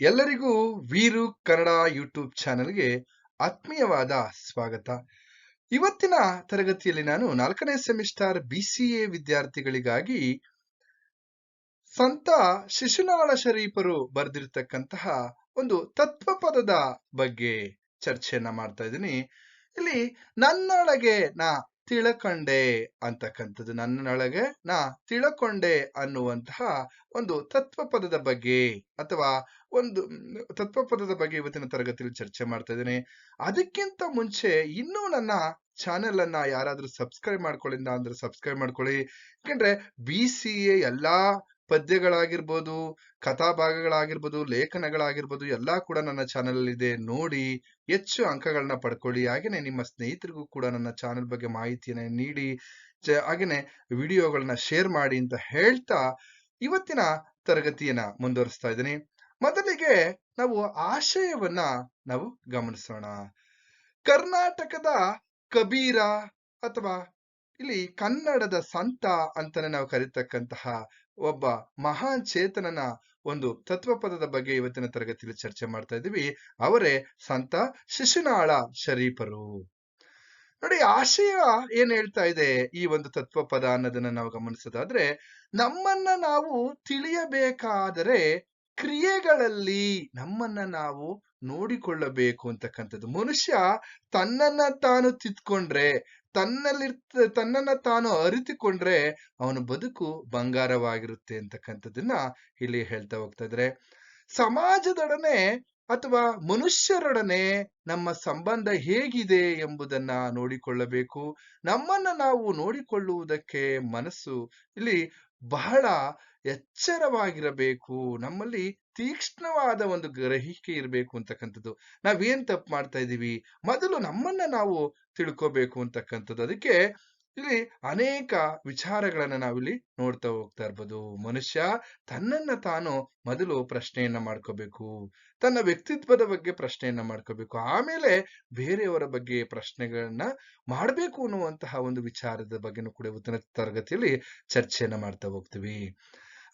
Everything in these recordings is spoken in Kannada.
ಎಲ್ಲರಿಗೂ ವೀರು ಕನ್ನಡ ಯೂಟ್ಯೂಬ್ ಚಾನೆಲ್ಗೆ ಆತ್ಮೀಯವಾದ ಸ್ವಾಗತ. ಇವತ್ತಿನ ತರಗತಿಯಲ್ಲಿ ನಾನು ನಾಲ್ಕನೇ ಸೆಮಿಸ್ಟರ್ ಬಿ ಸಿ ಎ ವಿದ್ಯಾರ್ಥಿಗಳಿಗಾಗಿ ಸಂತ ಶಿಶುನಾಳ ಶರೀಫರು ಬರೆದಿರ್ತಕ್ಕಂತಹ ಒಂದು ತತ್ವಪದದ ಬಗ್ಗೆ ಚರ್ಚೆಯನ್ನ ಮಾಡ್ತಾ ಇದ್ದೀನಿ. ಇಲ್ಲಿ ನನ್ನೊಳಗೆ ನಾ ತಿಳಕೊಂಡೆ ಅಂತಕ್ಕಂಥದ್ದು ನನ್ನೊಳಗೆ. ನಾ ತಿಳಕೊಂಡೆ ಅನ್ನುವಂತಹ ಒಂದು ತತ್ವಪದದ ಬಗ್ಗೆ ಅಥವಾ ಒಂದು ತತ್ವ ತತ್ವಪದದ ಬಗ್ಗೆ ಇವತ್ತಿನ ತರಗತಿಯಲ್ಲಿ ಚರ್ಚೆ ಮಾಡ್ತಾ ಇದ್ದೇನೆ. ಅದಕ್ಕಿಂತ ಮುಂಚೆ ಇನ್ನೂ ನನ್ನ ಚಾನೆಲ್ ಅನ್ನ ಯಾರಾದ್ರೂ ಸಬ್ಸ್ಕ್ರೈಬ್ ಮಾಡ್ಕೊಳ್ಳಿಲ್ಲ ಅಂದ್ರೆ ಸಬ್ಸ್ಕ್ರೈಬ್ ಮಾಡ್ಕೊಳ್ಳಿ. ಯಾಕಂದ್ರೆ ಬಿ ಸಿ ಎ ಎಲ್ಲಾ ಪದ್ಯಗಳಾಗಿರ್ಬೋದು, ಕಥಾಭಾಗಗಳಾಗಿರ್ಬೋದು, ಲೇಖನಗಳಾಗಿರ್ಬೋದು, ಎಲ್ಲಾ ಕೂಡ ನನ್ನ ಚಾನೆಲ್ ಅಲ್ಲಿ ಇದೆ ನೋಡಿ, ಹೆಚ್ಚು ಅಂಕಗಳನ್ನ ಪಡ್ಕೊಳ್ಳಿ. ಹಾಗೆನೆ ನಿಮ್ಮ ಸ್ನೇಹಿತರಿಗೂ ಕೂಡ ನನ್ನ ಚಾನೆಲ್ ಬಗ್ಗೆ ಮಾಹಿತಿಯನ್ನ ನೀಡಿ ಹಾಗೇನೆ ವಿಡಿಯೋಗಳನ್ನ ಶೇರ್ ಮಾಡಿ ಅಂತ ಹೇಳ್ತಾ ಇವತ್ತಿನ ತರಗತಿಯನ್ನ ಮುಂದುವರಿಸ್ತಾ ಇದ್ದೀನಿ. ಮೊದಲಿಗೆ ನಾವು ಆಶಯವನ್ನ ನಾವು ಗಮನಿಸೋಣ. ಕರ್ನಾಟಕದ ಕಬೀರ ಅಥವಾ ಇಲ್ಲಿ ಕನ್ನಡದ ಸಂತ ಅಂತಾನೆ ನಾವು ಕರೀತಕ್ಕಂತಹ ಒಬ್ಬ ಮಹಾನ್ ಚೇತನನ ಒಂದು ತತ್ವಪದದ ಬಗ್ಗೆ ಇವತ್ತಿನ ತರಗತಿಯಲ್ಲಿ ಚರ್ಚೆ ಮಾಡ್ತಾ ಇದ್ದೀವಿ. ಅವರೇ ಸಂತ ಶಿಶುನಾಳ ಶರೀಫರು. ನೋಡಿ, ಆಶಯ ಏನ್ ಹೇಳ್ತಾ ಇದೆ ಈ ಒಂದು ತತ್ವಪದ ಅನ್ನೋದನ್ನ ನಾವು ಗಮನಿಸೋದಾದ್ರೆ, ನಮ್ಮನ್ನ ನಾವು ತಿಳಿಯಬೇಕಾದರೆ ಕ್ರಿಯೆಗಳಲ್ಲಿ ನಮ್ಮನ್ನ ನಾವು ನೋಡಿಕೊಳ್ಳಬೇಕು ಅಂತಕ್ಕಂಥದ್ದು. ಮನುಷ್ಯ ತನ್ನನ್ನ ತಾನು ತಿದ್ಕೊಂಡ್ರೆ ತನ್ನಲ್ಲಿ ತನ್ನನ್ನ ತಾನು ಅರಿತುಕೊಂಡ್ರೆ ಅವನ ಬದುಕು ಬಂಗಾರವಾಗಿರುತ್ತೆ ಅಂತಕ್ಕಂಥದ್ದನ್ನ ಇಲ್ಲಿ ಹೇಳ್ತಾ ಹೋಗ್ತಾ ಇದ್ರೆ ಸಮಾಜದೊಡನೆ ಅಥವಾ ಮನುಷ್ಯರೊಡನೆ ನಮ್ಮ ಸಂಬಂಧ ಹೇಗಿದೆ ಎಂಬುದನ್ನ ನೋಡಿಕೊಳ್ಳಬೇಕು. ನಮ್ಮನ್ನ ನಾವು ನೋಡಿಕೊಳ್ಳುವುದಕ್ಕೆ ಮನಸ್ಸು ಇಲ್ಲಿ ಬಹಳ ಎಚ್ಚರವಾಗಿರಬೇಕು. ನಮ್ಮಲ್ಲಿ ತೀಕ್ಷ್ಣವಾದ ಒಂದು ಗ್ರಹಿಕೆ ಇರಬೇಕು ಅಂತಕ್ಕಂಥದ್ದು. ನಾವೇನ್ ತಪ್ಪು ಮಾಡ್ತಾ ಇದೀವಿ ಮೊದಲು ನಮ್ಮನ್ನ ನಾವು ತಿಳ್ಕೋಬೇಕು ಅಂತಕ್ಕಂಥದ್ದು. ಅದಕ್ಕೆ ಇಲ್ಲಿ ಅನೇಕ ವಿಚಾರಗಳನ್ನ ನಾವಿಲ್ಲಿ ನೋಡ್ತಾ ಹೋಗ್ತಾ ಇರ್ಬೋದು. ಮನುಷ್ಯ ತನ್ನನ್ನ ತಾನು ಮೊದಲು ಪ್ರಶ್ನೆಯನ್ನ ಮಾಡ್ಕೋಬೇಕು, ತನ್ನ ವ್ಯಕ್ತಿತ್ವದ ಬಗ್ಗೆ ಪ್ರಶ್ನೆಯನ್ನ ಮಾಡ್ಕೋಬೇಕು, ಆಮೇಲೆ ಬೇರೆಯವರ ಬಗ್ಗೆ ಪ್ರಶ್ನೆಗಳನ್ನ ಮಾಡಬೇಕು ಅನ್ನುವಂತಹ ಒಂದು ವಿಚಾರದ ಬಗ್ಗೆನೂ ಕೂಡ ಇವತ್ತಿನ ತರಗತಿಯಲ್ಲಿ ಚರ್ಚೆಯನ್ನ ಮಾಡ್ತಾ ಹೋಗ್ತೀವಿ.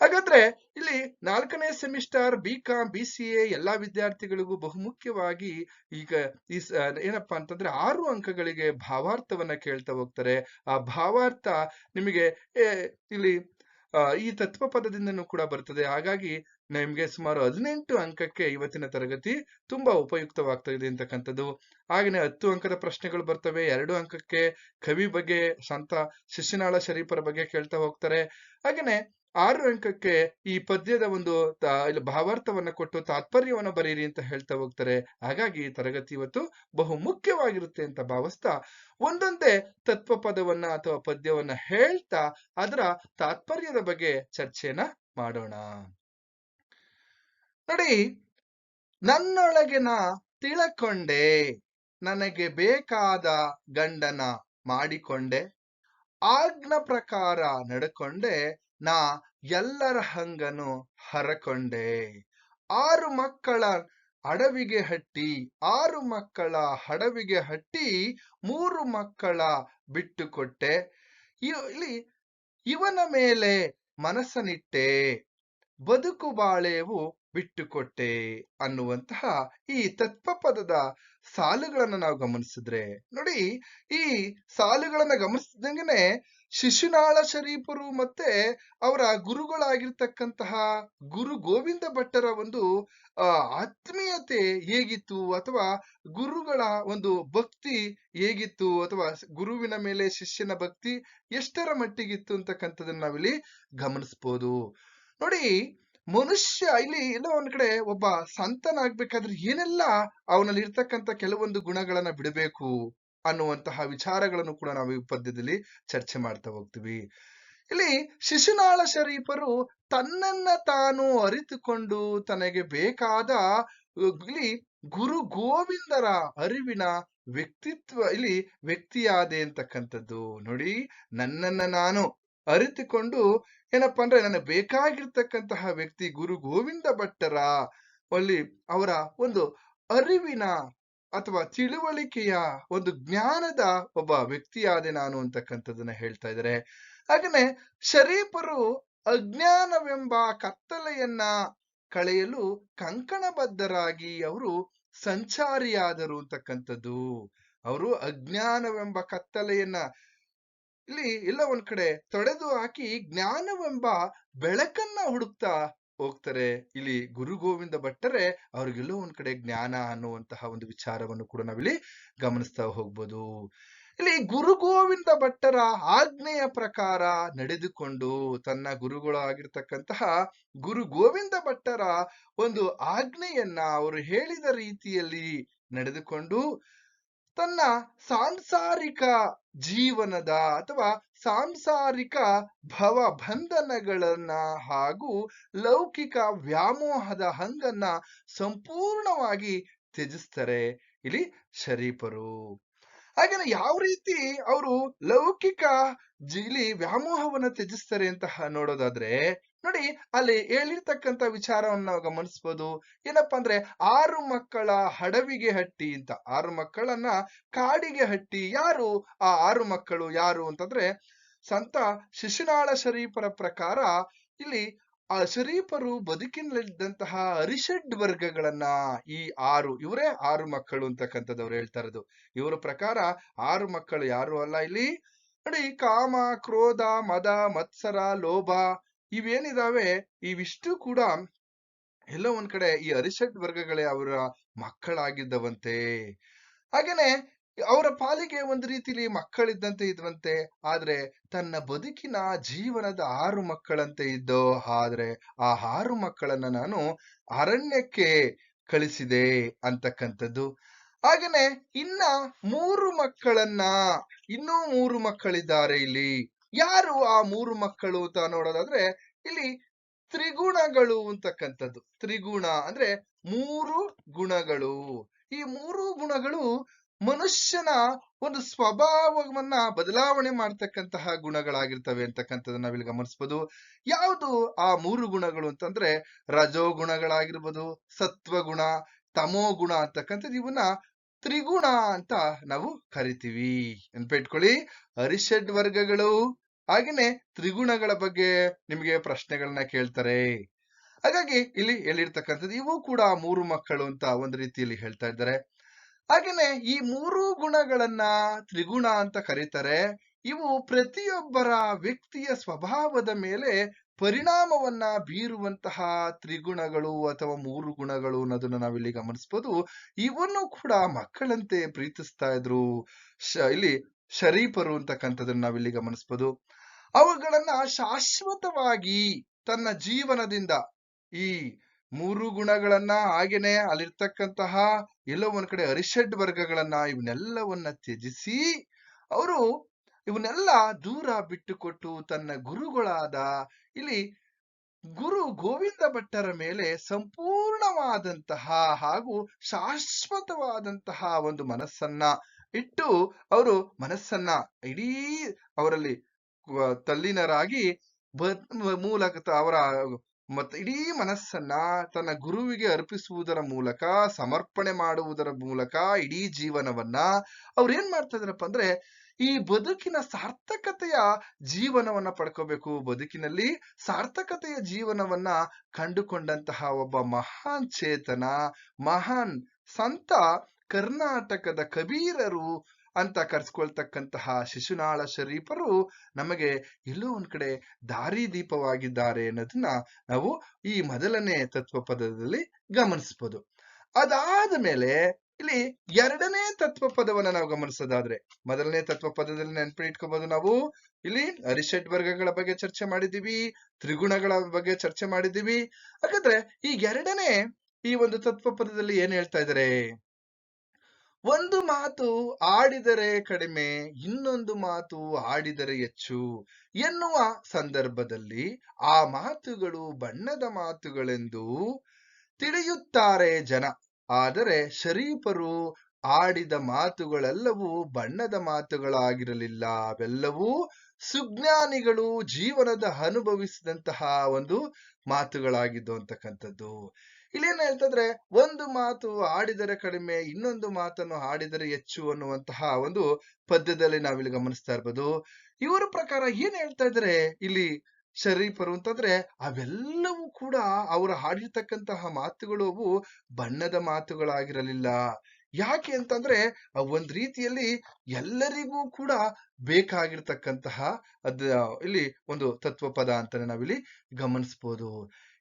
ಹಾಗಾದ್ರೆ ಇಲ್ಲಿ ನಾಲ್ಕನೇ semester B com B C A ಎಲ್ಲಾ ವಿದ್ಯಾರ್ಥಿಗಳಿಗೂ ಬಹುಮುಖ್ಯವಾಗಿ ಈಗ ಈ ಏನಪ್ಪಾ ಅಂತಂದ್ರೆ ಆರು ಅಂಕಗಳಿಗೆ ಭಾವಾರ್ಥವನ್ನ ಕೇಳ್ತಾ ಹೋಗ್ತಾರೆ. ಆ ಭಾವಾರ್ಥ ನಿಮಗೆ ಇಲ್ಲಿ ಈ ತತ್ವ ಪದದಿಂದನೂ ಕೂಡ ಬರ್ತದೆ. ಹಾಗಾಗಿ ನಿಮ್ಗೆ ಸುಮಾರು ಹದಿನೆಂಟು ಅಂಕಕ್ಕೆ ಇವತ್ತಿನ ತರಗತಿ ತುಂಬಾ ಉಪಯುಕ್ತವಾಗ್ತಾ ಇದೆ ಅಂತಕ್ಕಂಥದ್ದು. ಹಾಗೆ ಹತ್ತು ಅಂಕದ ಪ್ರಶ್ನೆಗಳು ಬರ್ತವೆ. ಎರಡು ಅಂಕಕ್ಕೆ ಕವಿ ಬಗ್ಗೆ, ಸಂತ ಶಿಶುನಾಳ ಶರೀಫರ ಬಗ್ಗೆ ಕೇಳ್ತಾ ಹೋಗ್ತಾರೆ. ಹಾಗೇನೆ ಆರು ಅಂಕಕ್ಕೆ ಈ ಪದ್ಯದ ಒಂದು ಇಲ್ಲಿ ಭಾವಾರ್ಥವನ್ನ ಕೊಟ್ಟು ತಾತ್ಪರ್ಯವನ್ನ ಬರೀರಿ ಅಂತ ಹೇಳ್ತಾ ಹೋಗ್ತಾರೆ. ಹಾಗಾಗಿ ಈ ತರಗತಿ ಇವತ್ತು ಬಹು ಮುಖ್ಯವಾಗಿರುತ್ತೆ ಅಂತ ಭಾವಿಸ್ತಾ ಒಂದೊಂದೇ ತತ್ವ ಪದವನ್ನ ಅಥವಾ ಪದ್ಯವನ್ನ ಹೇಳ್ತಾ ಅದರ ತಾತ್ಪರ್ಯದ ಬಗ್ಗೆ ಚರ್ಚೆನ ಮಾಡೋಣ. ನೋಡಿ ನನ್ನೊಳಗೆ ನಾ ತಿಳಕೊಂಡೆ, ನನಗೆ ಬೇಕಾದ ಗಂಡನ ಮಾಡಿಕೊಂಡೆ, ಆಜ್ಞ ಪ್ರಕಾರ ನಡ್ಕೊಂಡೆ ನಾ ಎಲ್ಲರ ಹಂಗನು ಹರಕೊಂಡೆ. ಆರು ಮಕ್ಕಳ ಅಡವಿಗೆ ಹಟ್ಟಿ, ಆರು ಮಕ್ಕಳ ಹಡವಿಗೆ ಹಟ್ಟಿ ಮೂರು ಮಕ್ಕಳ ಬಿಟ್ಟುಕೊಟ್ಟೆ. ಇಲ್ಲಿ ಇವನ ಮೇಲೆ ಮನಸ್ಸನಿಟ್ಟೆ. ಬದುಕು ಬಾಳೆವು ಬಿಟ್ಟುಕೊಟ್ಟೆ ಅನ್ನುವಂತಹ ಈ ತತ್ವಪದದ ಸಾಲುಗಳನ್ನು ನಾವು ಗಮನಿಸಿದ್ರೆ, ನೋಡಿ ಈ ಸಾಲುಗಳನ್ನ ಗಮನಿಸಿದಂಗೆನೆ ಶಿಶುನಾಳ ಶರೀಫರು ಮತ್ತೆ ಅವರ ಗುರುಗಳಾಗಿರ್ತಕ್ಕಂತಹ ಗುರು ಗೋವಿಂದ ಭಟ್ಟರ ಒಂದು ಆತ್ಮೀಯತೆ ಹೇಗಿತ್ತು ಅಥವಾ ಗುರುಗಳ ಒಂದು ಭಕ್ತಿ ಹೇಗಿತ್ತು ಅಥವಾ ಗುರುವಿನ ಮೇಲೆ ಶಿಷ್ಯನ ಭಕ್ತಿ ಎಷ್ಟರ ಮಟ್ಟಿಗಿತ್ತು ಅಂತಕ್ಕಂಥದನ್ನ ನಾವಿಲ್ಲಿ ಗಮನಿಸ್ಬೋದು. ನೋಡಿ ಮನುಷ್ಯ ಇಲ್ಲಿ ಎಲ್ಲೋ ಒಂದ್ ಕಡೆ ಒಬ್ಬ ಸಂತನಾಗ್ಬೇಕಾದ್ರೆ ಏನೆಲ್ಲ ಅವನಲ್ಲಿ ಇರ್ತಕ್ಕಂಥ ಕೆಲವೊಂದು ಗುಣಗಳನ್ನ ಬಿಡಬೇಕು ಅನ್ನುವಂತಹ ವಿಚಾರಗಳನ್ನು ಕೂಡ ನಾವು ಈ ಪದ್ಯದಲ್ಲಿ ಚರ್ಚೆ ಮಾಡ್ತಾ ಹೋಗ್ತೀವಿ. ಇಲ್ಲಿ ಶಿಶುನಾಳ ಶರೀಫರು ತನ್ನನ್ನ ತಾನು ಅರಿತುಕೊಂಡು ತನಗೆ ಬೇಕಾದ, ಇಲ್ಲಿ ಗುರು ಗೋವಿಂದರ ಅರಿವಿನ ವ್ಯಕ್ತಿತ್ವ, ಇಲ್ಲಿ ವ್ಯಕ್ತಿಯಾದೆ ಅಂತಕ್ಕಂಥದ್ದು. ನೋಡಿ, ನನ್ನನ್ನ ನಾನು ಅರಿತುಕೊಂಡು ಏನಪ್ಪಾ ಅಂದ್ರೆ ನನಗೆ ಬೇಕಾಗಿರ್ತಕ್ಕಂತಹ ವ್ಯಕ್ತಿ ಗುರು ಗೋವಿಂದ ಭಟ್ಟರ ಅಲ್ಲಿ ಅವರ ಒಂದು ಅರಿವಿನ ಅಥವಾ ತಿಳುವಳಿಕೆಯ ಒಂದು ಜ್ಞಾನದ ಒಬ್ಬ ವ್ಯಕ್ತಿಯಾದೆ ನಾನು ಅಂತಕ್ಕಂಥದ್ದನ್ನ ಹೇಳ್ತಾ ಇದ್ದಾರೆ. ಹಾಗೇನೆ ಶರೀಫರು ಅಜ್ಞಾನವೆಂಬ ಕತ್ತಲೆಯನ್ನ ಕಳೆಯಲು ಕಂಕಣಬದ್ಧರಾಗಿ ಅವರು ಸಂಚಾರಿಯಾದರು ಅಂತಕ್ಕಂಥದ್ದು. ಅವರು ಅಜ್ಞಾನವೆಂಬ ಕತ್ತಲೆಯನ್ನ ಇಲ್ಲಿ ಎಲ್ಲ ಒಂದ್ ಕಡೆ ತೊಡೆದು ಹಾಕಿ ಜ್ಞಾನವೆಂಬ ಬೆಳಕನ್ನ ಹುಡುಕ್ತಾ ಹೋಗ್ತಾರೆ. ಇಲ್ಲಿ ಗುರು ಗೋವಿಂದ ಭಟ್ಟರೆ ಅವ್ರಿಗೆಲ್ಲೋ ಒಂದ್ ಕಡೆ ಜ್ಞಾನ ಅನ್ನುವಂತಹ ಒಂದು ವಿಚಾರವನ್ನು ಕೂಡ ನಾವಿಲ್ಲಿ ಗಮನಿಸ್ತಾ ಹೋಗ್ಬೋದು. ಇಲ್ಲಿ ಗುರು ಗೋವಿಂದ ಭಟ್ಟರ ಆಜ್ಞೆಯ ಪ್ರಕಾರ ನಡೆದುಕೊಂಡು ತನ್ನ ಗುರುಗಳಾಗಿರ್ತಕ್ಕಂತಹ ಗುರು ಗೋವಿಂದ ಭಟ್ಟರ ಒಂದು ಆಜ್ಞೆಯನ್ನ ಅವರು ಹೇಳಿದ ರೀತಿಯಲ್ಲಿ ನಡೆದುಕೊಂಡು ತನ್ನ ಸಾಂಸಾರಿಕ ಜೀವನದ ಅಥವಾ ಸಾಂಸಾರಿಕ ಭವ ಬಂಧನಗಳನ್ನ ಹಾಗೂ ಲೌಕಿಕ ವ್ಯಾಮೋಹದ ಹಂಗನ್ನ ಸಂಪೂರ್ಣವಾಗಿ ತ್ಯಜಿಸ್ತಾರೆ ಇಲ್ಲಿ ಶರೀಫರು. ಹಾಗೆ ಯಾವ ರೀತಿ ಅವರು ಲೌಕಿಕ ಜೀಲಿ ವ್ಯಾಮೋಹವನ್ನ ತ್ಯಜಿಸ್ತಾರೆ ಅಂತ ನೋಡೋದಾದ್ರೆ ನೋಡಿ, ಅಲ್ಲಿ ಹೇಳಿರ್ತಕ್ಕಂತ ವಿಚಾರವನ್ನು ನಾವು ಗಮನಿಸ್ಬೋದು. ಏನಪ್ಪಾ ಅಂದ್ರೆ, ಆರು ಮಕ್ಕಳ ಹಡವಿಗೆ ಹಟ್ಟಿ ಅಂತ. ಆರು ಮಕ್ಕಳನ್ನ ಕಾಡಿಗೆ ಹಟ್ಟಿ. ಯಾರು? ಆ ಆರು ಮಕ್ಕಳು ಯಾರು ಅಂತಂದ್ರೆ, ಸಂತ ಶಿಶುನಾಳ ಶರೀಫರ ಪ್ರಕಾರ ಇಲ್ಲಿ ಆ ಶರೀಫರು ಬದುಕಿನಲ್ಲಿದ್ದಂತಹ ಅರಿಷಡ್ ವರ್ಗಗಳನ್ನ ಈ ಆರು, ಇವರೇ ಆರು ಮಕ್ಕಳು ಅಂತಕ್ಕಂಥದ್ದವ್ರು ಹೇಳ್ತಾ ಇರೋದು ಇವರ ಪ್ರಕಾರ ಆರು ಮಕ್ಕಳು ಯಾರು ಅಲ್ಲ ಇಲ್ಲಿ? ನೋಡಿ, ಕಾಮ, ಕ್ರೋಧ, ಮದ, ಮತ್ಸರ, ಲೋಭ ಇವೇನಿದಾವೆ? ಇವಿಷ್ಟು ಕೂಡ ಎಲ್ಲ ಒಂದ್ ಕಡೆ ಈ ಅರಿಷಡ್ ವರ್ಗಗಳೇ ಅವರ ಮಕ್ಕಳಾಗಿದ್ದವಂತೆ. ಹಾಗೇನೆ ಅವರ ಪಾಲಿಗೆ ಒಂದು ರೀತಿಲಿ ಮಕ್ಕಳಿದ್ದಂತೆ ಇದ್ವಂತೆ ಆದ್ರೆ ತನ್ನ ಬದುಕಿನ ಜೀವನದ ಆರು ಮಕ್ಕಳಂತೆ ಇದ್ದೋ ಆದ್ರೆ ಆ ಆರು ಮಕ್ಕಳನ್ನ ನಾನು ಅರಣ್ಯಕ್ಕೆ ಕಳಿಸಿದೆ ಅಂತಕ್ಕಂಥದ್ದು. ಹಾಗೇನೆ ಇನ್ನ ಮೂರು ಮಕ್ಕಳನ್ನ, ಇನ್ನೂ ಮೂರು ಮಕ್ಕಳಿದ್ದಾರೆ ಇಲ್ಲಿ. ಯಾರು ಆ ಮೂರು ಮಕ್ಕಳು ಅಂತ ನೋಡೋದಾದ್ರೆ, ಇಲ್ಲಿ ತ್ರಿಗುಣಗಳು ಅಂತಕ್ಕಂಥದ್ದು. ತ್ರಿಗುಣ ಅಂದ್ರೆ ಮೂರು ಗುಣಗಳು. ಈ ಮೂರು ಗುಣಗಳು ಮನುಷ್ಯನ ಒಂದು ಸ್ವಭಾವವನ್ನ ಬದಲಾವಣೆ ಮಾಡ್ತಕ್ಕಂತಹ ಗುಣಗಳಾಗಿರ್ತವೆ ಅಂತಕ್ಕಂಥದ್ದು ನಾವಿಲ್ಲಿ ಗಮನಿಸ್ಬೋದು. ಯಾವುದು ಆ ಮೂರು ಗುಣಗಳು ಅಂತಂದ್ರೆ ರಜೋ ಗುಣಗಳಾಗಿರ್ಬೋದು ಸತ್ವಗುಣ ತಮೋ ಗುಣ ಅಂತಕ್ಕಂಥದ್ದು ಇವನ್ನ ತ್ರಿಗುಣ ಅಂತ ನಾವು ಕರಿತೀವಿ. ನೆನ್ಪಿಟ್ಕೊಳ್ಳಿ, ಅರಿಷಡ್ ವರ್ಗಗಳು ಹಾಗೇನೆ ತ್ರಿಗುಣಗಳ ಬಗ್ಗೆ ನಿಮಗೆ ಪ್ರಶ್ನೆಗಳನ್ನ ಕೇಳ್ತಾರೆ. ಹಾಗಾಗಿ ಇಲ್ಲಿ ಹೇಳಿರ್ತಕ್ಕಂಥದ್ದು ಇವು ಕೂಡ ಮೂರು ಮಕ್ಕಳು ಅಂತ ಒಂದು ರೀತಿಯಲ್ಲಿ ಹೇಳ್ತಾ ಇದ್ದಾರೆ. ಹಾಗೇನೆ ಈ ಮೂರು ಗುಣಗಳನ್ನ ತ್ರಿಗುಣ ಅಂತ ಕರೀತಾರೆ. ಇವು ಪ್ರತಿಯೊಬ್ಬರ ವ್ಯಕ್ತಿಯ ಸ್ವಭಾವದ ಮೇಲೆ ಪರಿಣಾಮವನ್ನ ಬೀರುವಂತಹ ತ್ರಿಗುಣಗಳು ಅಥವಾ ಮೂರು ಗುಣಗಳು ಅನ್ನೋದನ್ನ ನಾವಿಲ್ಲಿ ಗಮನಿಸ್ಬೋದು. ಇವನ್ನು ಕೂಡ ಮಕ್ಕಳಂತೆ ಪ್ರೀತಿಸ್ತಾ ಇದ್ರು. ಇಲ್ಲಿ ಶರೀಫರು ಅಂತಕ್ಕಂಥದ್ದನ್ನು ನಾವಿಲ್ಲಿ ಗಮನಿಸ್ಬೋದು. ಅವುಗಳನ್ನ ಶಾಶ್ವತವಾಗಿ ತನ್ನ ಜೀವನದಿಂದ ಈ ಮೂರು ಗುಣಗಳನ್ನ ಹಾಗೇನೆ ಅಲ್ಲಿರ್ತಕ್ಕಂತಹ ಎಲ್ಲೋ ಒಂದ್ ಕಡೆ ಅರಿಷಡ್ ವರ್ಗಗಳನ್ನ ಇವನ್ನೆಲ್ಲವನ್ನ ತ್ಯಜಿಸಿ ಅವರು ಇವನ್ನೆಲ್ಲ ದೂರ ಬಿಟ್ಟುಕೊಟ್ಟು ತನ್ನ ಗುರುಗಳಾದ ಇಲ್ಲಿ ಗುರು ಗೋವಿಂದ ಭಟ್ಟರ ಮೇಲೆ ಸಂಪೂರ್ಣವಾದಂತಹ ಹಾಗೂ ಶಾಶ್ವತವಾದಂತಹ ಒಂದು ಮನಸ್ಸನ್ನ ಇಟ್ಟು ಅವರು ಮನಸ್ಸನ್ನ ಇಡೀ ಅವರಲ್ಲಿ ತಲ್ಲಿನರಾಗಿ ಮೂಲಕ ಅವರ ಮತ್ತೆ ಇಡೀ ಮನಸ್ಸನ್ನ ತನ್ನ ಗುರುವಿಗೆ ಅರ್ಪಿಸುವುದರ ಮೂಲಕ, ಸಮರ್ಪಣೆ ಮಾಡುವುದರ ಮೂಲಕ, ಇಡೀ ಜೀವನವನ್ನ ಅವ್ರೇನ್ ಮಾಡ್ತಾ ಇದಾರಪ್ಪ ಅಂದ್ರೆ ಈ ಬದುಕಿನ ಸಾರ್ಥಕತೆಯ ಜೀವನವನ್ನ ಪಡ್ಕೋಬೇಕು. ಬದುಕಿನಲ್ಲಿ ಸಾರ್ಥಕತೆಯ ಜೀವನವನ್ನ ಕಂಡುಕೊಂಡಂತಹ ಒಬ್ಬ ಮಹಾನ್ ಚೇತನ, ಮಹಾನ್ ಸಂತ ಕರ್ನಾಟಕದ ಕಬೀರರು ಅಂತ ಕರ್ಸ್ಕೊಳ್ತಕ್ಕಂತಹ ಶಿಶುನಾಳ ಶರೀಫರು ನಮಗೆ ಎಲ್ಲೋ ಒಂದ್ ಕಡೆ ದಾರಿದೀಪವಾಗಿದ್ದಾರೆ ಅನ್ನೋದನ್ನ ನಾವು ಈ ಮೊದಲನೇ ತತ್ವ ಪದದಲ್ಲಿ ಗಮನಿಸಬಹುದು ಅದಾದ ಮೇಲೆ ಇಲ್ಲಿ ಎರಡನೇ ತತ್ವ ಪದವನ್ನ ನಾವು ಗಮನಿಸೋದಾದ್ರೆ ಮೊದಲನೇ ತತ್ವ ಪದದಲ್ಲಿ ನೆನಪಿಟ್ಕೋಬಹುದು ನಾವು. ಇಲ್ಲಿ ಅರಿಷಡ್ ವರ್ಗಗಳ ಬಗ್ಗೆ ಚರ್ಚೆ ಮಾಡಿದೀವಿ ತ್ರಿಗುಣಗಳ ಬಗ್ಗೆ ಚರ್ಚೆ ಮಾಡಿದೀವಿ ಹಾಗಾದ್ರೆ ಈ ಎರಡನೇ ಈ ಒಂದು ತತ್ವ ಪದದಲ್ಲಿ ಏನ್ ಹೇಳ್ತಾ ಇದ್ದಾರೆ? ಒಂದು ಮಾತು ಆಡಿದರೆ ಕಡಿಮೆ, ಇನ್ನೊಂದು ಮಾತು ಆಡಿದರೆ ಹೆಚ್ಚು ಎನ್ನುವ ಸಂದರ್ಭದಲ್ಲಿ ಆ ಮಾತುಗಳು ಬಣ್ಣದ ಮಾತುಗಳೆಂದು ತಿಳಿಯುತ್ತಾರೆ ಜನ. ಆದರೆ ಶರೀಫರು ಆಡಿದ ಮಾತುಗಳೆಲ್ಲವೂ ಬಣ್ಣದ ಮಾತುಗಳಾಗಿರಲಿಲ್ಲ. ಅವೆಲ್ಲವೂ ಸುಜ್ಞಾನಿಗಳು ಜೀವನದ ಅನುಭವಿಸಿದಂತಹ ಒಂದು ಮಾತುಗಳಾಗಿದ್ದು ಅಂತಕ್ಕಂಥದ್ದು. ಇಲ್ಲೇನ್ ಹೇಳ್ತಂದ್ರೆ ಒಂದು ಮಾತು ಆಡಿದರೆ ಕಡಿಮೆ, ಇನ್ನೊಂದು ಮಾತನ್ನು ಆಡಿದರೆ ಹೆಚ್ಚು ಅನ್ನುವಂತಹ ಒಂದು ಪದ್ಯದಲ್ಲಿ ನಾವಿಲ್ಲಿ ಗಮನಿಸ್ತಾ ಇರ್ಬೋದು. ಇವರ ಪ್ರಕಾರ ಏನ್ ಹೇಳ್ತಾ ಇದ್ದಾರೆ ಇಲ್ಲಿ ಶರೀಫರು ಅಂತಂದ್ರೆ ಅವೆಲ್ಲವೂ ಕೂಡ ಅವರು ಹಾಡಿರ್ತಕ್ಕಂತಹ ಮಾತುಗಳು ಅವು ಬಣ್ಣದ ಮಾತುಗಳಾಗಿರಲಿಲ್ಲ. ಯಾಕೆ ಅಂತಂದ್ರೆ ಒಂದ್ ರೀತಿಯಲ್ಲಿ ಎಲ್ಲರಿಗೂ ಕೂಡ ಬೇಕಾಗಿರ್ತಕ್ಕಂತಹ ಅದ, ಇಲ್ಲಿ ಒಂದು ತತ್ವ ಪದ ಅಂತಾನೆ ನಾವಿಲ್ಲಿ ಗಮನಿಸ್ಬೋದು.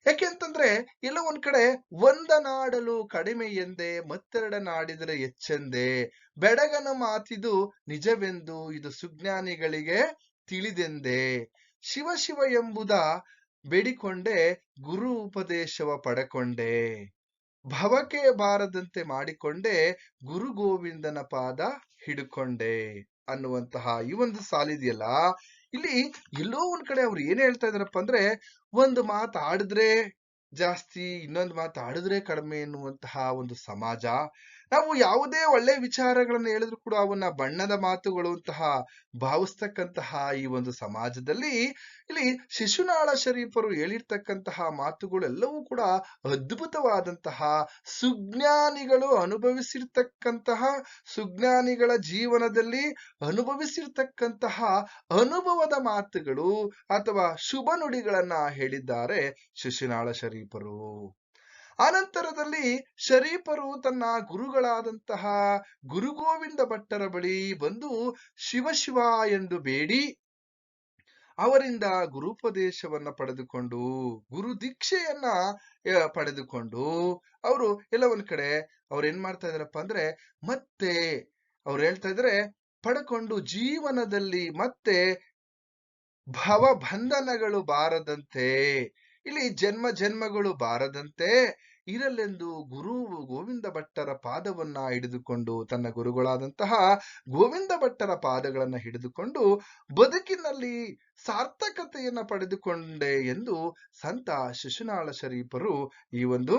ಯಾಕೆ ಅಂತಂದ್ರೆ, ಎಲ್ಲ ಒಂದ್ ಕಡೆ ಒಂದ ನಾಡಲು ಕಡಿಮೆ ಎಂದೇ, ಮತ್ತೆರಡ ನಾಡಿದರೆ ಹೆಚ್ಚೆಂದೆ ಬೆಡಗನ ಮಾತಿದು ನಿಜವೆಂದು, ಇದು ಸುಜ್ಞಾನಿಗಳಿಗೆ ತಿಳಿದೆಂದೆ, ಶಿವ ಶಿವ ಎಂಬುದ ಬೇಡಿಕೊಂಡೆ, ಗುರು ಉಪದೇಶವ ಪಡಕೊಂಡೆ ಭವಕೆ ಬಾರದಂತೆ ಮಾಡಿಕೊಂಡೆ, ಗುರು ಗೋವಿಂದನ ಪಾದ ಹಿಡ್ಕೊಂಡೆ ಅನ್ನುವಂತಹ ಈ ಒಂದು ಸಾಲಿದೆಯಲ್ಲ ಇಲ್ಲಿ ಎಲ್ಲೋ ಒಂದ್ ಕಡೆ ಅವ್ರು ಏನ್ ಹೇಳ್ತಾ ಇದಾರಪ್ಪ ಅಂದ್ರೆ, ಒಂದು ಮಾತು ಆಡಿದ್ರೆ ಜಾಸ್ತಿ, ಇನ್ನೊಂದು ಮಾತು ಆಡಿದ್ರೆ ಕಡಿಮೆ ಎನ್ನುವಂತಹ ಒಂದು ಸಮಾಜ ನಾವು ಯಾವುದೇ ಒಳ್ಳೆ ವಿಚಾರಗಳನ್ನು ಹೇಳಿದ್ರು ಕೂಡ ಅವನ್ನ ಬಣ್ಣದ ಮಾತುಗಳು ಅಂತಹ, ಭಾವಿಸ್ತಕ್ಕಂತಹ ಈ ಒಂದು ಸಮಾಜದಲ್ಲಿ ಇಲ್ಲಿ ಶಿಶುನಾಳ ಶರೀಫರು ಹೇಳಿರ್ತಕ್ಕಂತಹ ಮಾತುಗಳೆಲ್ಲವೂ ಕೂಡ ಅದ್ಭುತವಾದಂತಹ ಸುಜ್ಞಾನಿಗಳು ಅನುಭವಿಸಿರ್ತಕ್ಕಂತಹ, ಸುಜ್ಞಾನಿಗಳ ಜೀವನದಲ್ಲಿ ಅನುಭವಿಸಿರ್ತಕ್ಕಂತಹ ಅನುಭವದ ಮಾತುಗಳು ಅಥವಾ ಶುಭ ನುಡಿಗಳನ್ನ ಹೇಳಿದ್ದಾರೆ ಶಿಶುನಾಳ ಶರೀಫರು. ಆನಂತರದಲ್ಲಿ ಶರೀಫರು ತನ್ನ ಗುರುಗಳಾದಂತಹ ಗುರುಗೋವಿಂದ ಭಟ್ಟರ ಬಳಿ ಬಂದು ಶಿವ ಶಿವ ಎಂದು ಬೇಡಿ, ಅವರಿಂದ ಗುರುಪದೇಶವನ್ನ ಪಡೆದುಕೊಂಡು, ಗುರು ದೀಕ್ಷೆಯನ್ನ ಪಡೆದುಕೊಂಡು ಅವರು ಎಲ್ಲ ಒಂದ್ ಕಡೆ ಅವ್ರು ಏನ್ ಮಾಡ್ತಾ ಇದಾರಪ್ಪ ಅಂದ್ರೆ ಮತ್ತೆ ಅವ್ರು ಹೇಳ್ತಾ ಇದ್ರೆ ಪಡ್ಕೊಂಡು ಜೀವನದಲ್ಲಿ ಮತ್ತೆ ಭವ ಬಂಧನಗಳು ಬಾರದಂತೆ. ಇಲ್ಲಿ ಜನ್ಮ ಜನ್ಮಗಳು ಬಾರದಂತೆ ಇರಲೆಂದು ಗುರು ಗೋವಿಂದ ಭಟ್ಟರ ಪಾದವನ್ನ ಹಿಡಿದುಕೊಂಡು ತನ್ನ ಗುರುಗಳಾದಂತಹ ಗೋವಿಂದ ಭಟ್ಟರ ಪಾದಗಳನ್ನ ಹಿಡಿದುಕೊಂಡು ಬದುಕಿನಲ್ಲಿ ಸಾರ್ಥಕತೆಯನ್ನ ಪಡೆದುಕೊಂಡೆ ಎಂದು ಸಂತ ಶಿಶುನಾಳ ಶರೀಫರು ಈ ಒಂದು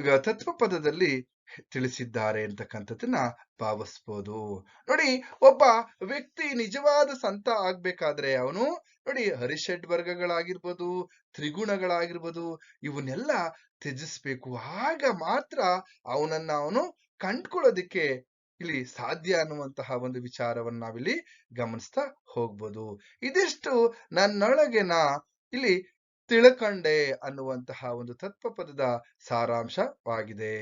ಗ- ತತ್ವ ಪದದಲ್ಲಿ ತಿಳಿಸಿದ್ದಾರೆ ಅಂತಕ್ಕಂಥದ್ದನ್ನ ಭಾವಿಸ್ಬೋದು. ನೋಡಿ, ಒಬ್ಬ ವ್ಯಕ್ತಿ ನಿಜವಾದ ಸಂತ ಆಗ್ಬೇಕಾದ್ರೆ ಅವನು, ನೋಡಿ, ಹರಿಷಡ್ ವರ್ಗಗಳಾಗಿರ್ಬೋದು, ತ್ರಿಗುಣಗಳಾಗಿರ್ಬೋದು, ಇವನ್ನೆಲ್ಲ ತ್ಯಜಿಸ್ಬೇಕು. ಆಗ ಮಾತ್ರ ಅವನನ್ನ ಅವನು ಕಂಡ್ಕೊಳ್ಳೋದಿಕ್ಕೆ ಇಲ್ಲಿ ಸಾಧ್ಯ ಅನ್ನುವಂತಹ ಒಂದು ವಿಚಾರವನ್ನ ನಾವಿಲ್ಲಿ ಗಮನಿಸ್ತಾ ಹೋಗ್ಬೋದು. ಇದಿಷ್ಟು ನನ್ನೊಳಗೆ ನಾ ಇಲ್ಲಿ ತಿಳ್ಕೊಂಡೆ ಅನ್ನುವಂತಹ ಒಂದು ತತ್ವಪದದ ಸಾರಾಂಶವಾಗಿದೆ.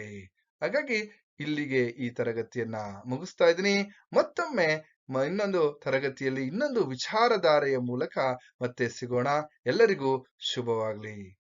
ಹಾಗಾಗಿ ಇಲ್ಲಿಗೆ ಈ ತರಗತಿಯನ್ನ ಮುಗಿಸ್ತಾ ಇದ್ದೀನಿ. ಮತ್ತೊಮ್ಮೆ ಇನ್ನೊಂದು ತರಗತಿಯಲ್ಲಿ ಇನ್ನೊಂದು ವಿಚಾರಧಾರೆಯ ಮೂಲಕ ಮತ್ತೆ ಸಿಗೋಣ. ಎಲ್ಲರಿಗೂ ಶುಭವಾಗ್ಲಿ.